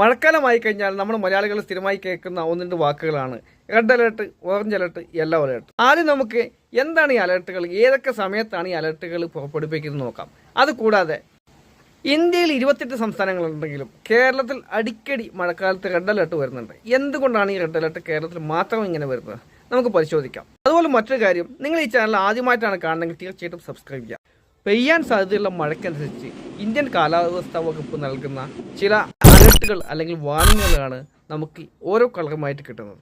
മഴക്കാലമായി കഴിഞ്ഞാൽ നമ്മൾ മലയാളികൾ സ്ഥിരമായി കേൾക്കുന്ന ഒന്നിന്റെ വാക്കുകളാണ്. Red alert orange alert yellow alert ആദ്യം നമുക്ക് എന്താണ് ഈ അലേർട്ടുകൾ? ഏതൊക്കെ സമയത്താണ് ഈ അലേർട്ടുകൾ പുറപ്പെടുപ്പിക്കുന്നത് നോക്കാം. അതുകൂടാതെ ഇന്ത്യയിൽ ഇരുപത്തെട്ട് സംസ്ഥാനങ്ങളുണ്ടെങ്കിലും കേരളത്തിൽ അടിക്കടി മഴക്കാലത്ത് റെഡ് അലേർട്ട് വരുന്നുണ്ട്. എന്തുകൊണ്ടാണ് ഈ റെഡ് അലേർട്ട് കേരളത്തിൽ മാത്രം ഇങ്ങനെ വരുന്നത്? നമുക്ക് പരിശോധിക്കാം. അതുപോലെ മറ്റൊരു കാര്യം നിങ്ങൾ ഈ ചാനൽ ആദ്യമായിട്ടാണ് കാണണമെങ്കിൽ തീർച്ചയായിട്ടും സബ്സ്ക്രൈബ് ചെയ്യുക. പെയ്യാൻ സാധ്യതയുള്ള മഴയ്ക്കനുസരിച്ച് ഇന്ത്യൻ കാലാവസ്ഥാ വകുപ്പ് നൽകുന്ന ചില അലർട്ടുകൾ അല്ലെങ്കിൽ വാർണിങ്ങുകളാണ് നമുക്ക് ഓരോ കളറുമായിട്ട് കിട്ടുന്നത്.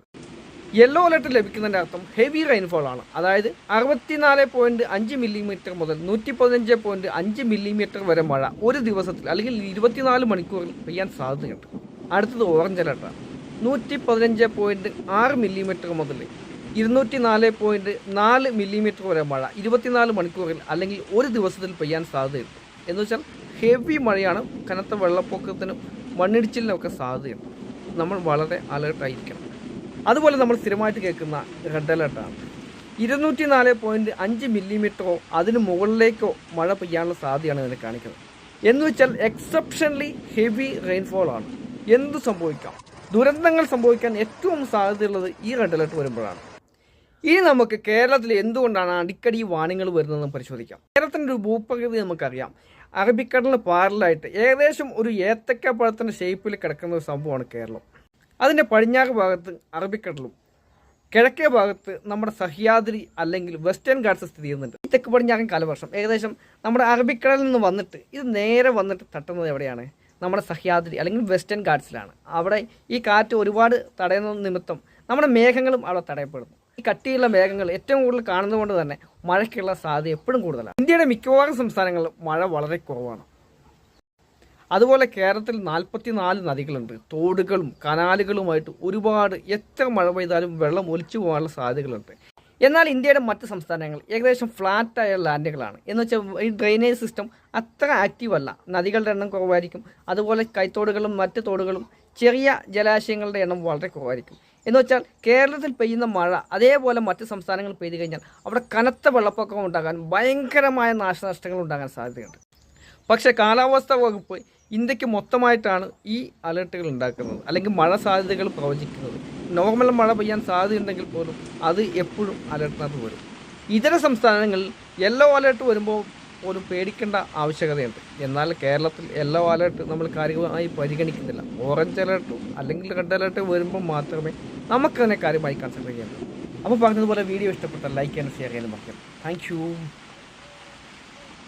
യെല്ലോ അലർട്ട് ലഭിക്കുന്നതിന്റെ അർത്ഥം ഹെവി റെയിൻഫോൾ ആണ്. അതായത് അറുപത്തിനാല് പോയിന്റ് അഞ്ച് മില്ലിമീറ്റർ മുതൽ നൂറ്റി പതിനഞ്ച് പോയിന്റ് അഞ്ച് മില്ലിമീറ്റർ വരെ മഴ ഒരു ദിവസത്തിൽ അല്ലെങ്കിൽ ഇരുപത്തിനാല് മണിക്കൂറിൽ പെയ്യാൻ സാധ്യതയുണ്ട്. അടുത്തത് ഓറഞ്ച് അലർട്ടാണ് നൂറ്റി പതിനഞ്ച് പോയിന്റ് ആറ് മില്ലിമീറ്റർ മുതൽ ഇരുന്നൂറ്റി നാല് പോയിന്റ് നാല് മില്ലിമീറ്റർ വരെ മഴ ഇരുപത്തിനാല് മണിക്കൂറിൽ അല്ലെങ്കിൽ ഒരു ദിവസത്തിൽ പെയ്യാൻ സാധ്യതയുണ്ട്. എന്ന് വെച്ചാൽ ഹെവി മഴയാണ് കനത്ത വെള്ളപ്പൊക്കത്തിനും മണ്ണിടിച്ചിലിനും ഒക്കെ സാധ്യതയുണ്ട്. നമ്മൾ വളരെ അലേർട്ടായിരിക്കണം അതുപോലെ നമ്മൾ സ്ഥിരമായിട്ട് കേൾക്കുന്ന റെഡ് അലേർട്ടാണ് ഇരുന്നൂറ്റി നാല് പോയിന്റ് അഞ്ച് മില്ലിമീറ്ററോ അതിന് മുകളിലേക്കോ മഴ പെയ്യാനുള്ള സാധ്യതയാണ് ഇതിനെ കാണിക്കുന്നത്. എന്ന് വെച്ചാൽ എക്സെപ്ഷനലി ഹെവി റെയിൻഫോൾ ആണ്. എന്തു സംഭവിക്കാം? ദുരന്തങ്ങൾ സംഭവിക്കാൻ ഏറ്റവും സാധ്യതയുള്ളത് ഈ റെഡ് അലേർട്ട് വരുമ്പോഴാണ്. ഇനി നമുക്ക് കേരളത്തിൽ എന്തുകൊണ്ടാണ് അടിക്കടി വാണിങ്ങൾ വരുന്നതെന്ന് പരിശോധിക്കാം. കേരളത്തിന്റെ ഒരു ഭൂപ്രകൃതി നമുക്കറിയാം. അറബിക്കടലിന് പാരലായിട്ട് ഏകദേശം ഒരു ഏത്തക്ക പഴത്തിന്റെ ഷേപ്പിൽ കിടക്കുന്ന ഒരു സംഭവമാണ് കേരളം. അതിന്റെ പടിഞ്ഞാറ് ഭാഗത്ത് അറബിക്കടലും കിഴക്കേ ഭാഗത്ത് നമ്മുടെ സഹ്യാദ്രി അല്ലെങ്കിൽ വെസ്റ്റേൺ ഗാഡ്സ് സ്ഥിതി ചെയ്യുന്നുണ്ട്. ഈ തെക്ക് പടിഞ്ഞാറൻ കാലവർഷം ഏകദേശം നമ്മുടെ അറബിക്കടലിൽ നിന്ന് വന്നിട്ട് ഇത് നേരെ വന്നിട്ട് തട്ടുന്നത് എവിടെയാണ്? നമ്മുടെ സഹ്യാദ്രി അല്ലെങ്കിൽ വെസ്റ്റേൺ ഗാഡ്സിലാണ് അവിടെ ഈ കാറ്റ് ഒരുപാട് തടയുന്ന നിമിത്തം നമ്മുടെ മേഘങ്ങളും അവിടെ തടയപ്പെടുന്നു. ഈ കട്ടിയുള്ള മേഘങ്ങൾ ഏറ്റവും കൂടുതൽ കാണുന്നതുകൊണ്ട് തന്നെ മഴയ്ക്കുള്ള സാധ്യത എപ്പോഴും കൂടുതലാണ്. ഇന്ത്യയുടെ മിക്കവാറും സംസ്ഥാനങ്ങളിൽ മഴ വളരെ കുറവാണ്. അതുപോലെ കേരളത്തിൽ നാൽപ്പത്തി നാല് നദികളുണ്ട്. തോടുകളും കനാലുകളുമായിട്ട് ഒരുപാട് എത്ര മഴ പെയ്താലും വെള്ളം ഒലിച്ചു പോകാനുള്ള സാധ്യതകളുണ്ട്. എന്നാൽ ഇന്ത്യയുടെ മറ്റ് സംസ്ഥാനങ്ങൾ ഏകദേശം ഫ്ലാറ്റായ ലാൻഡുകളാണ് എന്ന് വെച്ചാൽ ഈ ഡ്രെയിനേജ് സിസ്റ്റം അത്ര ആക്റ്റീവ് അല്ല. നദികളുടെ എണ്ണം കുറവായിരിക്കും. അതുപോലെ കൈത്തോടുകളും മറ്റ് തോടുകളും ചെറിയ ജലാശയങ്ങളുടെ എണ്ണം വളരെ കുറവായിരിക്കും. എന്ന് വെച്ചാൽ കേരളത്തിൽ പെയ്യുന്ന മഴ അതേപോലെ മറ്റ് സംസ്ഥാനങ്ങളിൽ പെയ്തു കഴിഞ്ഞാൽ അവിടെ കനത്ത വെള്ളപ്പൊക്കം ഉണ്ടാകാൻ ഭയങ്കരമായ നാശനഷ്ടങ്ങൾ ഉണ്ടാകാൻ സാധ്യതയുണ്ട്. പക്ഷേ കാലാവസ്ഥാ വകുപ്പ് ഇന്ത്യയ്ക്ക് മൊത്തമായിട്ടാണ് ഈ അലേർട്ടുകൾ ഉണ്ടാക്കുന്നത്. അല്ലെങ്കിൽ മഴ സാധ്യതകൾ പ്രവചിക്കുന്നത്. നോർമൽ മഴ പെയ്യാൻ സാധ്യതയുണ്ടെങ്കിൽ പോലും അത് എപ്പോഴും അലേർട്ടിനകത്ത് വരും. ഇതര സംസ്ഥാനങ്ങളിൽ യെല്ലോ അലേർട്ട് വരുമ്പോൾ പോലും പേടിക്കേണ്ട ആവശ്യകതയുണ്ട്. എന്നാൽ കേരളത്തിൽ യെല്ലോ അലേർട്ട് നമ്മൾ കാര്യമായി പരിഗണിക്കുന്നില്ല. ഓറഞ്ച് അലേർട്ട് അല്ലെങ്കിൽ റെഡ് അലേർട്ട് വരുമ്പോൾ മാത്രമേ നമുക്കതിനെ കാര്യമായി കൺസിഡർ ചെയ്യാൻ അപ്പോൾ പറഞ്ഞതുപോലെ വീഡിയോ ഇഷ്ടപ്പെട്ടാൽ ലൈക്ക് ചെയ്യാനും ഷെയർ ചെയ്യാനും മറക്കാം താങ്ക്